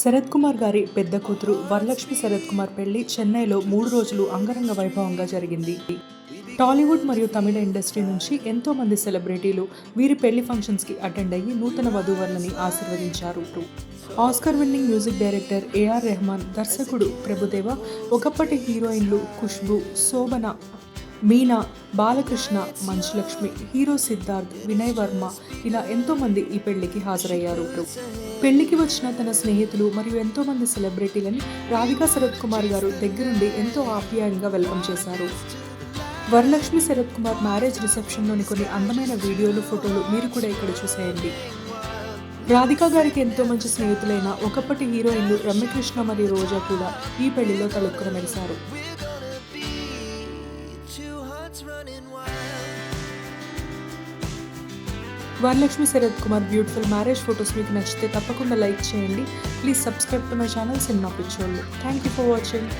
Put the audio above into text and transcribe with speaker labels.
Speaker 1: శరత్ కుమార్ గారి పెద్ద కూతురు వరలక్ష్మి శరత్ కుమార్ పెళ్ళి చెన్నైలో మూడు రోజులు అంగరంగ వైభవంగా జరిగింది. టాలీవుడ్ మరియు తమిళ ఇండస్ట్రీ నుంచి ఎంతో మంది సెలబ్రిటీలు వీరి పెళ్ళి ఫంక్షన్స్కి అటెండ్ అయ్యి నూతన వధూవరులని ఆశీర్వదించారు. Oscar winning music director A R Rahman దర్శకుడు ప్రభుదేవ ఒకప్పటి హీరోయిన్లు ఖుష్బు శోభన మీనా బాలకృష్ణ మంచులక్ష్మి హీరో సిద్ధార్థ్ వినయ్ వర్మ ఇలా ఎంతోమంది ఈ పెళ్ళికి హాజరయ్యారు. పెళ్ళికి వచ్చిన తన స్నేహితులు మరియు ఎంతోమంది సెలబ్రిటీలని రాధికా శరత్ కుమార్ గారు దగ్గరుండి ఎంతో ఆప్యాయంగా వెల్కమ్ చేశారు. వరలక్ష్మి శరత్ కుమార్ మ్యారేజ్ రిసెప్షన్లోని కొన్ని అందమైన వీడియోలు ఫోటోలు మీరు కూడా ఇక్కడ చూసేయండి. రాధికా గారికి ఎంతో మంచి స్నేహితులైన ఒకప్పటి హీరోయిన్లు రమ్యకృష్ణ మరియు రోజా కూడా ఈ పెళ్ళిలో తలుక్కున మెరిశారు. Varalakshmi Sarath Kumar beautiful marriage photos మీకు నచ్చితే తప్పకుండా లైక్ చేయండి. Please subscribe to my channel cinema పిచ్చోళ్ళు. Thank you for watching.